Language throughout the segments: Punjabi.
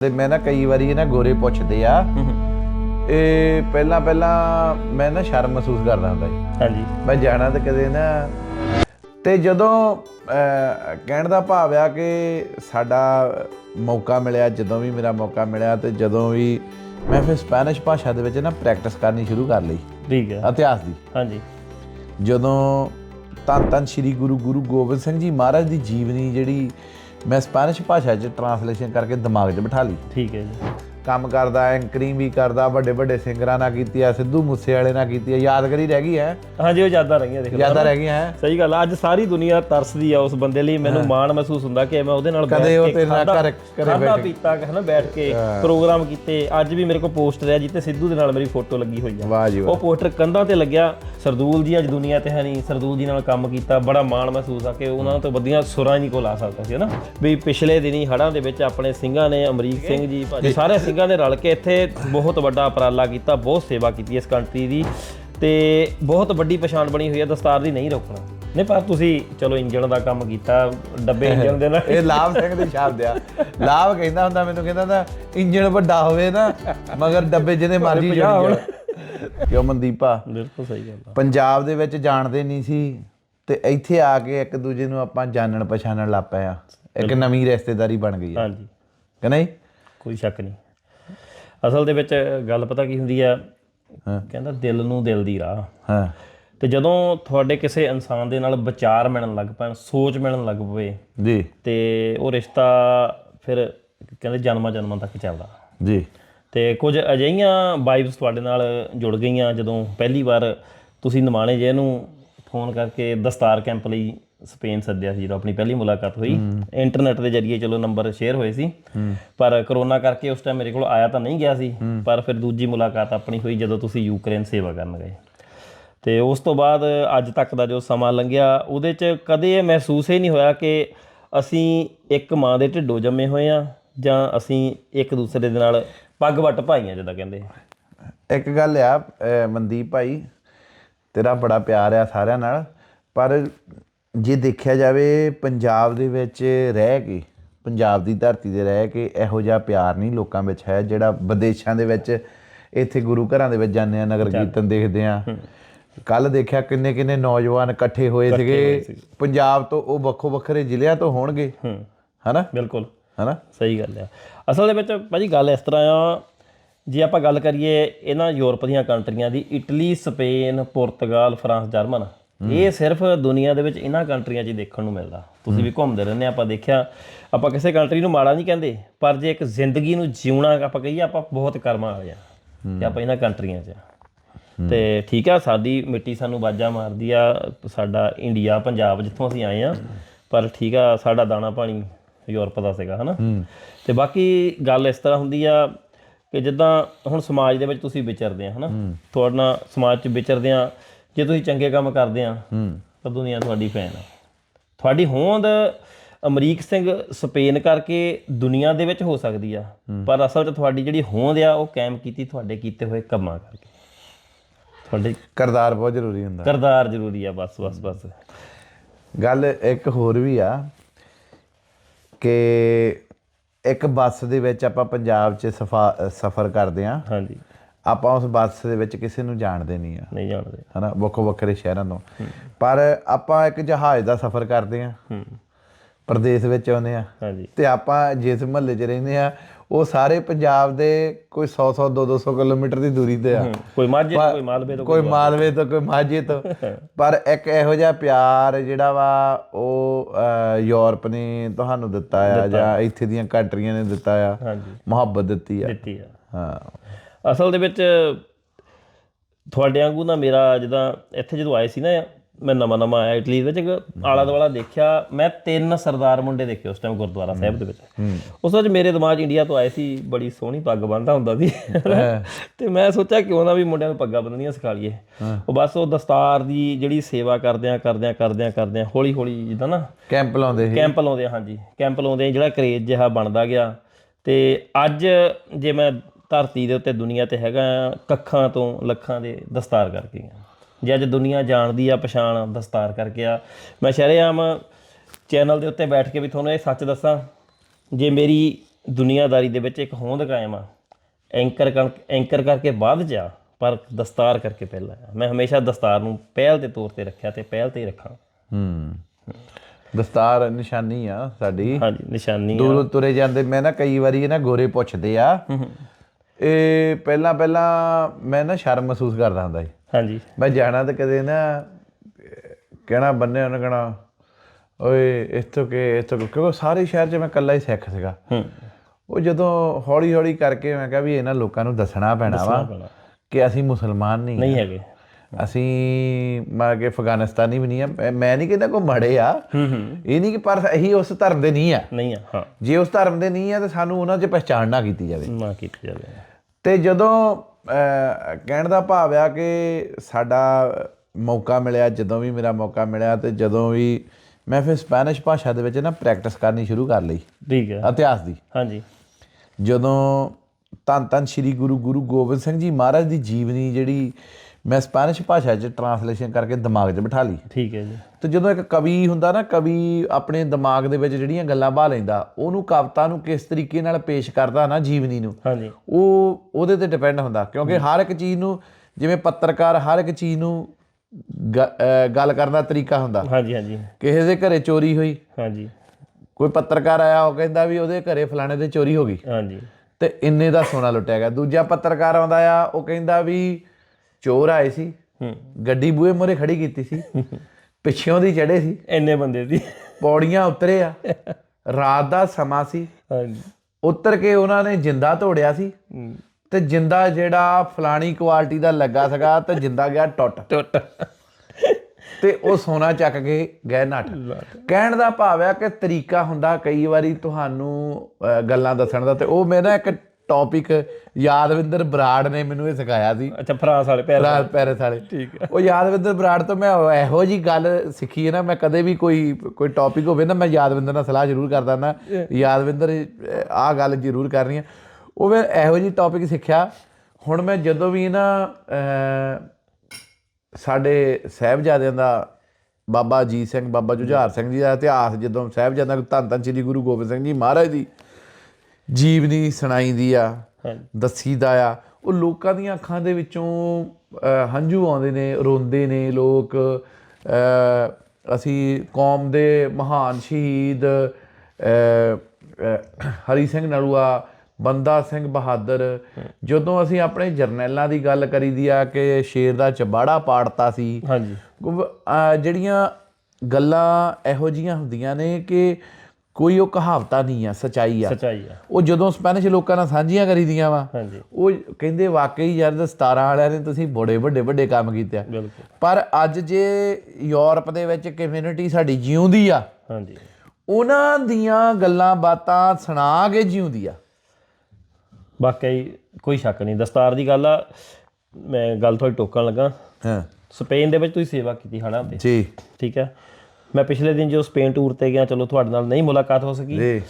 ਤੇ ਮੈਂ ਨਾ ਕਈ ਵਾਰੀ ਨਾ ਗੋਰੇ ਪੁੱਛਦੇ ਆ। ਇਹ ਪਹਿਲਾਂ ਪਹਿਲਾਂ ਮੈਂ ਨਾ ਸ਼ਰਮ ਮਹਿਸੂਸ ਕਰਦਾ ਹੁੰਦਾ ਸੀ। ਹਾਂਜੀ। ਮੈਂ ਜਾਣਾ ਤੇ ਕਦੇ ਨਾ ਤੇ ਜਦੋਂ ਅਹ, ਕਹਿਣ ਦਾ ਭਾਵ ਆ ਕਿ ਸਾਡਾ ਮੌਕਾ ਮਿਲਿਆ ਜਦੋਂ ਵੀ ਮੇਰਾ ਮੌਕਾ ਮਿਲਿਆ ਤੇ ਜਦੋਂ ਵੀ ਮੈਂ ਫਿਰ ਸਪੈਨਿਸ਼ ਭਾਸ਼ਾ ਦੇ ਵਿੱਚ ਨਾ ਪ੍ਰੈਕਟਿਸ ਕਰਨੀ ਸ਼ੁਰੂ ਕਰ ਲਈ। ਠੀਕ ਹੈ। ਇਤਿਹਾਸ ਦੀ। ਹਾਂਜੀ। ਜਦੋਂ ਧੰਨ ਧੰਨ ਸ੍ਰੀ ਗੁਰੂ ਗੁਰੂ ਗੋਬਿੰਦ ਸਿੰਘ ਜੀ ਮਹਾਰਾਜ ਦੀ ਜੀਵਨੀ ਜਿਹੜੀ ਮੈਂ ਸਪੈਨਿਸ਼ ਭਾਸ਼ਾ 'ਚ ਟਰਾਂਸਲੇਸ਼ਨ ਕਰਕੇ ਦਿਮਾਗ 'ਚ ਬਿਠਾ ਲਈ। ਠੀਕ ਹੈ ਜੀ। ਕੰਮ ਕਰਦਾ ਐਂਕਰਿੰਗ ਵੀ ਕਰਦਾ ਵੱਡੇ ਵੱਡੇ ਸਿੰਗਰਾਂ ਨਾਲ ਕੀਤੀ ਆ ਸਿੱਧੂ ਮੂਸੇ ਵਾਲੇ ਨਾਲ ਕੀਤੀ ਆ ਯਾਦਗਰੀ ਰਹਿ ਗਈ ਹੈ? ਹਾਂਜੀ ਉਹ ਯਾਦਾਂ ਰਹੀਆਂ ਦੇਖ। ਲਓ ਯਾਦਾਂ ਰਹਿ ਗਈਆਂ ਹੈ? ਸਹੀ ਗੱਲ ਆ, ਅੱਜ ਸਾਰੀ ਦੁਨੀਆ ਤਰਸਦੀ ਆ ਉਸ ਬੰਦੇ ਲਈ ਮੈਨੂੰ ਮਾਣ ਮਹਿਸੂਸ ਹੁੰਦਾ ਕਿ ਮੈਂ ਉਹਦੇ ਨਾਲ ਬੈਠ ਕਦੇ ਉਹ ਕੇ ਤੇਰੇ ਨਾਲ ਘਰ- ਘਰੇ ਖਾਧਾ ਬੈਠ- ਪੀਤਾ ਹੈ ਨਾ ਬੈਠ ਕੇ ਪ੍ਰੋਗਰਾਮ ਕੀਤੇ ਅੱਜ ਵੀ ਮੇਰੇ ਕੋਲ ਪੋਸਟਰ ਹੈ ਜਿੱਤੇ ਸਿੱਧੂ ਦੇ ਨਾਲ ਮੇਰੀ ਫੋਟੋ ਲੱਗੀ ਹੋਈ ਆ। ਵਾਹ ਜੀ ਵਾਹ। ਉਹ ਪੋਸਟਰ ਕੰਧਾਂ ਤੇ ਲੱਗਿਆ ਸਰਦੂਲ ਜੀ ਅੱਜ ਦੁਨੀਆ ਤੇ ਹੈ ਨਹੀਂ ਸਰਦੂਲ ਜੀ ਨਾਲ ਕੰਮ ਕੀਤਾ ਬੜਾ ਮਾਣ ਮਹਿਸੂਸ ਆ ਕਿ ਉਹਨਾਂ ਤੋਂ ਵਧੀਆ ਸੁਰਾਂ ਨਹੀਂ ਕੋਲ ਆ ਸਕਦਾ ਸੀ ਹਨਾ ਵੀ ਪਿਛਲੇ ਦਿਨੀ ਹੜਾਂ ਦੇ ਵਿੱਚ ਆਪਣੇ ਸਿੰਘਾਂ ਨੇ ਅਮਰੀਕ ਸਿੰਘ ਜੀ ਭਾਜੀ ਸਾਰੇ ਸਿੰਘਾਂ ਨੇ ਰਲ ਕੇ ਇੱਥੇ ਬਹੁਤ ਵੱਡਾ ਉਪਰਾਲਾ ਕੀਤਾ ਬਹੁਤ ਸੇਵਾ ਕੀਤੀ ਇਸ ਕੰਟਰੀ ਦੀ ਤੇ ਬਹੁਤ ਵੱਡੀ ਪਛਾਣ ਬਣੀ ਹੋਈ ਹੈ ਦਸਤਾਰ ਦੀ ਨਹੀਂ ਰੋਕਣਾ। ਨਹੀਂ ਪਰ ਤੁਸੀਂ ਚਲੋ ਇੰਜਣ ਦਾ ਕੰਮ ਕੀਤਾ ਡੱਬੇ ਇੰਜਣ ਦੇ ਨਾਲ। ਇਹ ਲਾਭ ਸਿੰਘ ਦੇ ਸ਼ਬਦ ਆ ਲਾਭ ਕਹਿੰਦਾ ਹੁੰਦਾ ਮੈਨੂੰ ਕਹਿੰਦਾ ਹੁੰਦਾ ਇੰਜਣ ਵੱਡਾ ਹੋਵੇ ਨਾ ਮਗਰ ਡੱਬੇ ਜਿਹਦੇ ਮਰਜ਼ੀ ਜਾਣ। ਕਿਉਂ ਮਨਦੀਪਾ? ਬਿਲਕੁਲ ਸਹੀ ਗੱਲ ਆ। ਪੰਜਾਬ ਦੇ ਵਿੱਚ ਜਾਣਦੇ ਨਹੀਂ ਸੀ ਤੇ ਇੱਥੇ ਆ ਕੇ ਇੱਕ ਦੂਜੇ ਨੂੰ ਆਪਾਂ ਜਾਣਨ ਪਛਾਣਨ ਲੱਗ ਪਏ ਆ। ਇੱਕ ਨਵੀਂ ਰਿਸ਼ਤੇਦਾਰੀ ਬਣ ਗਈ ਆ। ਹਾਂਜੀ। ਕਿ ਨਹੀਂ? ਕੋਈ ਸ਼ੱਕ ਨਹੀਂ। ਅਸਲ ਦੇ ਵਿੱਚ ਗੱਲ ਪਤਾ ਕੀ ਹੁੰਦੀ ਆ? ਹਾਂ। ਕਹਿੰਦਾ ਦਿਲ ਨੂੰ ਦਿਲ ਦੀ ਰਾਹ। ਹਾਂ। ਤੇ ਜਦੋਂ ਤੁਹਾਡੇ ਕਿਸੇ ਇਨਸਾਨ ਦੇ ਨਾਲ ਵਿਚਾਰ ਮਿਲਣ ਲੱਗ ਪੈਣ ਸੋਚ ਮਿਲਣ ਲੱਗ ਪਵੇ ਜੀ। ਤੇ ਉਹ ਰਿਸ਼ਤਾ ਫਿਰ ਕਹਿੰਦੇ ਜਨਮਾਂ ਜਨਮਾਂ ਤੱਕ ਚੱਲਦਾ। ਜੀ। ਤੇ ਕੁਝ ਅਜਿਹੀਆਂ ਵਾਈਬਸ ਤੁਹਾਡੇ ਨਾਲ ਜੁੜ ਗਈਆਂ ਜਦੋਂ ਪਹਿਲੀ ਵਾਰ ਤੁਸੀਂ ਨਿਮਾਣੇ ਜੇ ਨੂੰ ਫੋਨ ਕਰਕੇ ਦਸਤਾਰ ਕੈਂਪ ਲਈ ਸਪੇਨ ਸੱਦਿਆ ਸੀ ਜਦੋਂ ਆਪਣੀ ਪਹਿਲੀ ਮੁਲਾਕਾਤ ਹੋਈ। ਇੰਟਰਨੈਟ ਦੇ ਜ਼ਰੀਏ ਚਲੋ ਨੰਬਰ ਸ਼ੇਅਰ ਹੋਏ ਸੀ। ਪਰ ਕਰੋਨਾ ਕਰਕੇ ਉਸ ਟਾਈਮ ਮੇਰੇ ਕੋਲ ਆਇਆ ਤਾਂ ਨਹੀਂ ਗਿਆ ਸੀ। ਪਰ ਫਿਰ ਦੂਜੀ ਮੁਲਾਕਾਤ ਆਪਣੀ ਹੋਈ ਜਦੋਂ ਤੁਸੀਂ ਯੂਕਰੇਨ ਸੇਵਾ ਕਰਨ ਗਏ। ਤੇ ਉਸ ਤੋਂ ਬਾਅਦ ਅੱਜ ਤੱਕ ਦਾ ਜੋ ਸਮਾਂ ਲੰਘਿਆ, ਉਹਦੇ 'ਚ ਕਦੇ ਇਹ ਮਹਿਸੂਸ ਹੀ ਨਹੀਂ ਹੋਇਆ ਕਿ ਅਸੀਂ ਇੱਕ ਮਾਂ ਦੇ ਢਿੱਡੋਂ ਜੰਮੇ ਹੋਏ ਆ ਜਾਂ ਅਸੀਂ ਇੱਕ ਦੂਸਰੇ ਦੇ ਨਾਲ ਪੱਗ ਵੱਟ ਭਾਈਆਂ ਜਿੱਦਾਂ ਕਹਿੰਦੇ। ਇੱਕ ਗੱਲ ਆ ਮਨਦੀਪ ਭਾਈ, ਤੇਰਾ ਬੜਾ ਪਿਆਰ ਆ ਸਾਰਿਆਂ ਨਾਲ, ਪਰ ਜੇ ਦੇਖਿਆ ਜਾਵੇ ਪੰਜਾਬ ਦੇ ਵਿੱਚ ਰਹਿ ਕੇ ਪੰਜਾਬ ਦੀ ਧਰਤੀ ਤੇ ਰਹਿ ਕੇ ਇਹੋ ਜਿਹਾ ਪਿਆਰ ਨਹੀਂ ਲੋਕਾਂ ਵਿੱਚ ਹੈ ਜਿਹੜਾ ਵਿਦੇਸ਼ਾਂ ਦੇ ਵਿੱਚ ਇੱਥੇ ਗੁਰੂ ਘਰਾਂ ਦੇ ਵਿੱਚ ਜਾਂਦੇ ਆ ਨਗਰ ਕੀਰਤਨ ਦੇਖਦੇ ਆ। ਕੱਲ ਦੇਖਿਆ ਕਿੰਨੇ ਕਿੰਨੇ ਨੌਜਵਾਨ ਇਕੱਠੇ ਹੋਏ ਸੀਗੇ। ਪੰਜਾਬ ਤੋਂ ਉਹ ਵੱਖੋ ਵੱਖਰੇ ਜ਼ਿਲ੍ਹਿਆਂ ਤੋਂ ਹੋਣਗੇ। ਹੂੰ। ਹਨਾ? ਬਿਲਕੁਲ। ਹਨਾ? ਸਹੀ ਗੱਲ ਆ। ਅਸਲ ਦੇ ਵਿੱਚ ਭਾਜੀ ਗੱਲ ਇਸ ਤਰ੍ਹਾਂ ਆ ਜੇ ਆਪਾਂ ਗੱਲ ਕਰੀਏ ਇਹਨਾਂ ਯੂਰਪ ਦੀਆਂ ਕੰਟਰੀਆਂ ਦੀ ਇਟਲੀ ਸਪੇਨ ਪੁਰਤਗਾਲ ਫਰਾਂਸ ਜਰਮਨ। ਇਹ ਸਿਰਫ ਦੁਨੀਆ ਦੇ ਵਿੱਚ ਇਹਨਾਂ ਕੰਟਰੀਆਂ 'ਚ ਹੀ ਦੇਖਣ ਨੂੰ ਮਿਲਦਾ। ਤੁਸੀਂ ਵੀ ਘੁੰਮਦੇ ਰਹਿੰਦੇ ਆਪਾਂ ਦੇਖਿਆ ਆਪਾਂ ਕਿਸੇ ਕੰਟਰੀ ਨੂੰ ਮਾੜਾ ਨਹੀਂ ਕਹਿੰਦੇ ਪਰ ਜੇ ਇੱਕ ਜ਼ਿੰਦਗੀ ਨੂੰ ਜਿਉਣਾ ਆਪਾਂ ਕਹੀਏ ਆਪਾਂ ਬਹੁਤ ਕਰਮਾਂ ਵਾਲੇ ਆ। ਤੇ ਆਪਾਂ ਇਹਨਾਂ ਕੰਟਰੀਆਂ 'ਚ। ਤੇ ਠੀਕ ਆ ਸਾਡੀ ਮਿੱਟੀ ਸਾਨੂੰ ਬਾਜਾ ਮਾਰਦੀ ਆ ਸਾਡਾ ਇੰਡੀਆ ਪੰਜਾਬ ਜਿੱਥੋਂ ਅਸੀਂ ਆਏ ਆ ਪਰ ਠੀਕ ਆ ਸਾਡਾ ਦਾਣਾ ਪਾਣੀ ਯੂਰਪ ਦਾ ਸੀਗਾ ਹਨਾ? ਤੇ ਬਾਕੀ ਗੱਲ ਇਸ ਤਰ੍ਹਾਂ ਹੁੰਦੀ ਆ ਕਿ ਜਿੱਦਾਂ ਹੁਣ ਸਮਾਜ ਦੇ ਵਿੱਚ ਤੁਸੀਂ ਵਿਚਰਦੇ ਆ ਹਨਾ? ਤੁਹਾਡੇ ਸਮਾਜ 'ਚ ਵਿਚਰਦੇ ਆ ਜੇ ਤੁਸੀਂ ਚੰਗੇ ਕੰਮ ਕਰਦੇ ਆ ਤਾਂ ਦੁਨੀਆ ਤੁਹਾਡੀ ਫੈਨ ਆ। ਤੁਹਾਡੀ ਹੋਂਦ ਅਮਰੀਕ ਸਿੰਘ ਸਪੇਨ ਕਰਕੇ ਦੁਨੀਆ ਦੇ ਵਿੱਚ ਹੋ ਸਕਦੀ ਆ ਪਰ ਅਸਲ 'ਚ ਤੁਹਾਡੀ ਜਿਹੜੀ ਹੋਂਦ ਆ ਉਹ ਕਾਇਮ ਕੀਤੀ ਤੁਹਾਡੇ ਕੀਤੇ ਹੋਏ ਕੰਮਾਂ ਕਰਕੇ। ਤੁਹਾਡੇ ਕਰਦਾਰ ਬਹੁਤ ਜ਼ਰੂਰੀ ਹੁੰਦਾ। ਕਰਦਾਰ ਜ਼ਰੂਰੀ ਆ ਬਸ ਬਸ ਬਸ। ਗੱਲ ਇੱਕ ਹੋਰ ਵੀ ਆ ਕਿ ਇੱਕ ਬੱਸ ਦੇ ਵਿੱਚ ਆਪਾਂ ਪੰਜਾਬ 'ਚ ਸਫ਼ਰ ਕਰਦੇ ਆ। ਹਾਂਜੀ। ਆਪਾਂ ਉਸ ਬੱਸ ਦੇ ਵਿੱਚ ਕਿਸੇ ਨੂੰ ਜਾਣਦੇ ਨਹੀਂ ਆ। ਨਹੀਂ ਜਾਣਦੇ। ਹਨਾ ਵੱਖੋ ਵੱਖਰੇ ਸ਼ਹਿਰਾਂ ਤੋਂ। ਪਰ ਆਪਾਂ ਇੱਕ ਜਹਾਜ਼ ਦਾ ਸਫ਼ਰ ਕਰਦੇ ਆ। ਹੂੰ। ਪ੍ਰਦੇਸ਼ ਵਿੱਚ ਆਉਂਦੇ ਆ। ਹਾਂਜੀ। ਤੇ ਆਪਾਂ ਜਿਸ ਮਹੱਲੇ 'ਚ ਰਹਿੰਦੇ ਆ ਉਹ ਸਾਰੇ ਪੰਜਾਬ ਦੇ ਕੋਈ 100 100 200 200 ਕਿਲੋਮੀਟਰ ਦੀ ਦੂਰੀ ਤੇ ਆ। ਕੋਈ ਮਾਝੇ ਤੋਂ ਕੋਈ ਮਾਲਵੇ ਤੋਂ ਕੋਈ ਮਾਲਵੇ ਤੋਂ ਕੋਈ ਮਾਝੇ ਤੋਂ। ਪਰ ਇੱਕ ਇਹੋ ਜਿਹਾ ਪਿਆਰ ਜਿਹੜਾ ਵਾ ਉਹ ਯੂਰਪ ਨੇ ਤੁਹਾਨੂੰ ਦਿੱਤਾ ਆ ਜਾਂ ਇੱਥੇ ਦੀਆਂ ਕੰਟਰੀਆਂ ਨੇ ਦਿੱਤਾ ਆ। ਹਾਂਜੀ। ਮੁਹੱਬਤ ਦਿੱਤੀ ਆ। ਦਿੱਤੀ ਆ। ਹਾਂ। ਅਸਲ ਦੇ ਵਿੱਚ ਤੁਹਾਡੇ ਵਾਂਗੂ ਨਾ ਮੇਰਾ ਜਦੋਂ ਇੱਥੇ ਜਦੋਂ ਆਏ ਸੀ ਨਾ ਮੈਂ ਨਵਾਂ ਨਵਾਂ ਆਇਆ ਇਟਲੀ ਵਿੱਚ ਆਲਾ ਦੁਆਲਾ ਦੇਖਿਆ ਮੈਂ ਤਿੰਨ ਸਰਦਾਰ ਮੁੰਡੇ ਦੇਖੇ ਉਸ ਟਾਈਮ ਗੁਰਦੁਆਰਾ ਸਾਹਿਬ ਦੇ ਵਿੱਚ। ਉਸ ਵਿੱਚ ਮੇਰੇ ਦਿਮਾਗ 'ਚ ਇੰਡੀਆ ਤੋਂ ਆਏ ਸੀ ਬੜੀ ਸੋਹਣੀ ਪੱਗ ਬੰਨਦਾ ਹੁੰਦਾ ਸੀ। ਤੇ ਮੈਂ ਸੋਚਿਆ ਕਿਉਂ ਨਾ ਵੀ ਮੁੰਡਿਆਂ ਨੂੰ ਪੱਗਾਂ ਬੰਨਣੀਆਂ ਸਿਖਾ ਲਈਏ। ਉਹ ਬਸ ਉਹ ਦਸਤਾਰ ਦੀ ਜਿਹੜੀ ਸੇਵਾ ਕਰਦਿਆਂ ਕਰਦਿਆਂ ਕਰਦਿਆਂ ਕਰਦਿਆਂ ਹੌਲੀ ਹੌਲੀ ਜਿੱਦਾਂ ਨਾ ਕੈਂਪ ਲਾਉਂਦੇ ਸੀ। ਕੈਂਪ ਲਾਉਂਦੇ ਹਾਂਜੀ। ਕੈਂਪ ਲਾਉਂਦੇ ਜਿਹੜਾ ਕਰੇਜ ਜਿਹਾ ਬਣਦਾ ਗਿਆ। ਤੇ ਅੱਜ ਜੇ ਮੈਂ ਧਰਤੀ ਦੇ ਉੱਤੇ ਦੁਨੀਆ ਤੇ ਹੈਗਾ ਕੱਖਾਂ ਤੋਂ ਲੱਖਾਂ ਦੇ ਦਸਤਾਰ ਕਰਕੇ ਆ। ਜੇ ਅੱਜ ਦੁਨੀਆ ਜਾਣਦੀ ਆ ਪਛਾਣ ਦਸਤਾਰ ਕਰਕੇ ਆ। ਮੈਂ ਸ਼ਰੇਆਮ ਚੈਨਲ ਦੇ ਉੱਤੇ ਬੈਠ ਕੇ ਵੀ ਤੁਹਾਨੂੰ ਇਹ ਸੱਚ ਦੱਸਾਂ ਜੇ ਮੇਰੀ ਦੁਨੀਆਦਾਰੀ ਦੇ ਵਿੱਚ ਇੱਕ ਹੋਂਦ ਕਾਇਮ ਆ ਐਂਕਰ ਕਰ ਐਂਕਰ ਕਰਕੇ ਬਾਅਦ ਚ ਆ ਪਰ ਦਸਤਾਰ ਕਰਕੇ ਪਹਿਲਾਂ ਆ। ਮੈਂ ਹਮੇਸ਼ਾ ਦਸਤਾਰ ਨੂੰ ਪਹਿਲ ਦੇ ਤੌਰ ਤੇ ਰੱਖਿਆ ਤੇ ਪਹਿਲ ਤੇ ਹੀ ਰੱਖਾਂ। ਹੂੰ। ਦਸਤਾਰ ਨਿਸ਼ਾਨੀ ਆ ਸਾਡੀ। ਹਾਂਜੀ ਨਿਸ਼ਾਨੀ ਆ। ਦੂਰੋਂ ਤੁਰੇ ਜਾਂਦੇ ਮੈਂ ਨਾ ਕਈ ਵਾਰੀ ਇਹ ਨਾ ਗੋਰੇ ਪੁੱਛਦੇ ਆ ਇਹ ਪਹਿਲਾਂ ਪਹਿਲਾਂ ਮੈਂ ਨਾ ਸ਼ਰਮ ਮਹਿਸੂਸ ਕਰਦਾ ਹੁੰਦਾ ਸੀ। ਹਾਂਜੀ। ਮੈਂ ਜਾਣਾ ਤਾਂ ਕਦੇ ਨਾ ਕਹਿਣਾ ਬੰਨੇ ਉਹਨੇ ਕਹਿਣਾ ਓਏ ਇੱਥੋਂ ਕਿ ਇੱਥੋਂ ਕਿਉਂਕਿ ਸਾਰੇ ਸ਼ਹਿਰ 'ਚ ਮੈਂ ਇਕੱਲਾ ਹੀ ਸਿੱਖ ਸੀਗਾ। ਹੂੰ। ਉਹ ਜਦੋਂ ਹੌਲੀ ਹੌਲੀ ਕਰਕੇ ਮੈਂ ਕਿਹਾ ਵੀ ਇਹਨਾਂ ਲੋਕਾਂ ਨੂੰ ਦੱਸਣਾ ਪੈਣਾ ਵਾ। ਕਿ ਅਸੀਂ ਮੁਸਲਮਾਨ ਨਹੀਂ ਨਹੀਂ ਹੈਗੇ। ਅਸੀਂ ਮੈਂ ਕਿ ਅਫਗਾਨਿਸਤਾਨੀ ਵੀ ਨਹੀਂ ਆ। ਮੈਂ- ਨਹੀਂ ਕਹਿੰਦਾ ਕੋਈ ਮੜੇ ਆ। ਹੂੰ ਹੂੰ। ਇਹ ਨਹੀਂ ਕਿ ਪਰ ਅਸੀਂ ਉਸ ਧਰਮ ਦੇ ਨਹੀਂ ਆ। ਨਹੀਂ ਆ ਹਾਂ। ਜੇ ਉਸ ਧਰਮ ਦੇ ਨਹੀਂ ਆ ਤਾਂ ਸਾਨੂੰ ਉਹਨਾਂ 'ਚ ਪਛਾਣ ਨਾ ਕੀਤੀ ਜਾਵੇ। ਨਾ ਕੀਤੀ ਜਾਵੇ। ਤੇ ਜਦੋਂ ਕਹਿਣ ਦਾ ਭਾਵ ਆ ਕਿ ਸਾਡਾ ਮੌਕਾ ਮਿਲਿਆ ਜਦੋਂ ਵੀ ਮੇਰਾ ਮੌਕਾ ਮਿਲਿਆ ਤੇ ਜਦੋਂ ਵੀ ਮੈਂ ਫਿਰ ਸਪੈਨਿਸ਼ ਭਾਸ਼ਾ ਦੇ ਵਿੱਚ ਨਾ ਪ੍ਰੈਕਟਿਸ ਕਰਨੀ ਸ਼ੁਰੂ ਕਰ ਲਈ। ਠੀਕ ਹੈ। ਇਤਿਹਾਸ ਦੀ। ਹਾਂਜੀ। ਜਦੋਂ ਧੰਨ ਧੰਨ ਸ੍ਰੀ ਗੁਰੂ ਗੁਰੂ ਗੋਬਿੰਦ ਸਿੰਘ ਜੀ ਮਹਾਰਾਜ ਦੀ ਜੀਵਨੀ ਜਿਹੜੀ ਮੈਂ ਸਪੈਨਿਸ਼ ਭਾਸ਼ਾ 'ਚ ਟਰਾਂਸਲੇਸ਼ਨ ਕਰਕੇ ਦਿਮਾਗ 'ਚ ਬਿਠਾ ਲਈ। ਠੀਕ ਹੈ ਜੀ। ਤੇ ਜਦੋਂ ਇੱਕ ਕਵੀ ਹੁੰਦਾ ਨਾ ਕਵੀ ਆਪਣੇ ਦਿਮਾਗ ਦੇ ਵਿੱਚ ਜਿਹੜੀਆਂ ਗੱਲਾਂ ਬਾ ਲੈਂਦਾ ਉਹਨੂੰ ਕਵਿਤਾ ਨੂੰ ਕਿਸ ਤਰੀਕੇ ਨਾਲ ਪੇਸ਼ ਕਰਦਾ ਨਾ ਜੀਵਨੀ ਨੂੰ ਹਾਂਜੀ। ਉਹ ਉਹਦੇ ਤੇ ਡਿਪੈਂਡ ਹੁੰਦਾ। ਕਿਉਂਕਿ ਹਰ ਇੱਕ ਚੀਜ਼ ਨੂੰ ਜਿਵੇਂ ਪੱਤਰਕਾਰ ਹਰ ਇੱਕ ਚੀਜ਼ ਨੂੰ ਗੱਲ ਕਰਨ ਦਾ ਤਰੀਕਾ ਹੁੰਦਾ। ਹਾਂਜੀ ਹਾਂਜੀ। ਕਿਸੇ ਦੇ ਘਰੇ ਚੋਰੀ ਹੋਈ ਹਾਂਜੀ। ਕੋਈ ਪੱਤਰਕਾਰ ਆਇਆ ਉਹ ਕਹਿੰਦਾ ਵੀ ਉਹਦੇ ਘਰੇ ਫਲਾਣੇ ਦੇ ਚੋਰੀ ਹੋ ਗਈ। ਹਾਂਜੀ। ਤੇ ਇੰਨੇ ਦਾ ਸੋਨਾ ਲੁੱਟਿਆ ਗਿਆ। ਦੂਜਾ ਪੱਤਰਕਾਰ ਆਉਂਦਾ ਆ ਉਹ ਕਹਿੰਦਾ ਵੀ ਚੋਰ ਆਏ ਸੀ। ਹੂੰ। ਗੱਡੀ ਬੂਹੇ ਮੂਹਰੇ ਖੜੀ ਕੀਤੀ ਸੀ। ਪਿੱਛੋਂ ਦੀ ਚੜੇ ਸੀ। ਇੰਨੇ ਬੰਦੇ ਸੀ। ਪੌੜੀਆਂ ਉਤਰੇ ਆ। ਰਾਤ ਦਾ ਸਮਾਂ ਸੀ। ਹਾਂਜੀ। ਉਤਰ ਕੇ ਉਹਨਾਂ ਨੇ ਜਿੰਦਾ ਤੋੜਿਆ ਸੀ। ਤੇ ਜਿੰਦਾ ਜਿਹੜਾ ਫਲਾਣੀ ਕੁਆਲਿਟੀ ਦਾ ਲੱਗਾ ਸੀਗਾ ਤੇ ਜਿੰਦਾ ਗਿਆ ਟੁੱਟ। ਟੁੱਟ। ਤੇ ਉਹ ਸੋਨਾ ਚੱਕ ਕੇ ਗਏ ਨੱਟ ਕਹਿਣ ਦਾ ਭਾਵ ਹੈ ਕਿ ਤਰੀਕਾ ਹੁੰਦਾ ਕਈ ਵਾਰੀ ਤੁਹਾਨੂੰ ਗੱਲਾਂ ਦੱਸਣ ਦਾ। ਤੇ ਉਹ ਮੈਂ ਨਾ ਇੱਕ ਟੌਪਿਕ ਯਾਦਵਿੰਦਰ ਬਰਾੜ ਨੇ ਮੈਨੂੰ ਇਹ ਸਿਖਾਇਆ ਸੀ। ਅੱਛਾ ਫਰਾਂਸ ਵਾਲੇ ਪੈਰ ਰਾਤ ਪੈਰੇ ਸਾਲੇ ਠੀਕ ਹੈ। ਉਹ ਯਾਦਵਿੰਦਰ ਬਰਾੜ ਤੋਂ ਮੈਂ ਇਹੋ ਜੀ ਗੱਲ ਸਿੱਖੀ ਹੈ ਨਾ ਮੈਂ ਕਦੇ ਵੀ ਕੋਈ ਕੋਈ ਟੌਪਿਕ ਹੋਵੇ ਨਾ ਮੈਂ ਯਾਦਵਿੰਦਰ ਨਾਲ ਸਲਾਹ ਜ਼ਰੂਰ ਕਰਦਾ ਨਾ ਯਾਦਵਿੰਦਰ ਆਹ ਗੱਲ ਜ਼ਰੂਰ ਕਰਨੀ ਹੈ। ਉਹ ਮੈਂ ਇਹੋ ਜੀ ਟੌਪਿਕ ਸਿੱਖਿਆ। ਹੁਣ ਮੈਂ ਜਦੋਂ ਵੀ ਨਾ ਸਾਡੇ ਸਾਹਿਬਜ਼ਾਦਿਆਂ ਦਾ ਬਾਬਾ ਅਜੀਤ ਸਿੰਘ ਬਾਬਾ ਜੁਝਾਰ ਸਿੰਘ ਜੀ ਦਾ ਇਤਿਹਾਸ ਜਦੋਂ ਸਾਹਿਬਜ਼ਾਦਿਆਂ ਦਾ ਧੰਨ ਧੰਨ ਸ੍ਰੀ ਗੁਰੂ ਗੋਬਿੰਦ ਸਿੰਘ ਜੀ ਮਹਾਰਾਜ ਦੀ ਜੀਵਨੀ ਸੁਣਾਈ ਦੀ ਆ ਹਾਂਜੀ। ਦੱਸੀਦਾ ਆ। ਉਹ ਲੋਕਾਂ ਦੀਆਂ ਅੱਖਾਂ ਦੇ ਵਿੱਚੋਂ ਹੰਝੂ ਆਉਂਦੇ ਨੇ ਰੋਂਦੇ ਨੇ ਲੋਕ। ਅਸੀਂ ਕੌਮ ਦੇ ਮਹਾਨ ਸ਼ਹੀਦ ਹਰੀ ਸਿੰਘ ਨਲੂਆ ਬੰਦਾ ਸਿੰਘ ਬਹਾਦਰ। ਜਦੋਂ ਅਸੀਂ ਆਪਣੇ ਜਰਨੈਲਾਂ ਦੀ ਗੱਲ ਕਰੀਦੀ ਆ ਕਿ ਸ਼ੇਰ ਦਾ ਚਬਾੜਾ ਪਾੜਤਾ ਸੀ ਹਾਂਜੀ। ਜਿਹੜੀਆਂ ਗੱਲਾਂ ਇਹੋ ਜੀਆਂ ਹੁੰਦੀਆਂ ਨੇ ਕਿ ਕੋਈ ਉਹ ਕਹਾਵਤਾਂ ਨਹੀਂ ਆ ਸਚਾਈ ਆ। ਸਚਾਈ ਆ। ਉਹ ਜਦੋਂ ਸਪੈਨਿਸ਼ ਲੋਕਾਂ ਨਾਲ ਸਾਂਝੀਆਂ ਕਰੀਦੀਆਂ ਵਾ ਉਹ ਕਹਿੰਦੇ ਵਾਕਈ ਯਾਰ ਦੇ 17 ਵਾਲਿਆਂ ਨੇ ਤੁਸੀਂ ਬੜੇ ਵੱਡੇ ਵੱਡੇ ਕੰਮ ਕੀਤੇ ਆ। ਪਰ ਅੱਜ ਜੇ ਯੂਰਪ ਦੇ ਵਿੱਚ ਕਮਿਊਨਿਟੀ ਸਾਡੀ ਜਿਉਂਦੀ ਆ ਹਾਂਜੀ। ਉਹਨਾਂ ਦੀਆਂ ਗੱਲਾਂ ਬਾਤਾਂ ਸੁਣਾ ਕੇ ਜਿਉਂਦੀ ਆ। ਵਾਕਈ ਕੋਈ ਸ਼ੱਕ ਨਹੀਂ। ਦਸਤਾਰ ਦੀ ਗੱਲ ਆ ਮੈਂ ਗੱਲ ਥੋੜੀ ਟੋਕਣ ਲੱਗਾ। ਹਾਂ। ਸਪੇਨ ਦੇ ਵਿੱਚ ਤੁਸੀਂ ਸੇਵਾ ਕੀਤੀ ਹਨਾ ਜੀ। ਠੀਕ ਹੈ ਮੈਂ ਪਿਛਲੇ ਦਿਨ ਜੋ ਸਪੇਨ ਟੂਰ ਤੇ ਗਿਆ ਚਲੋ ਤੁਹਾਡੇ ਨਾਲ ਨਹੀਂ ਮੁਲਾਕਾਤ ਹੋ ਸਕੀ। ਜੀ।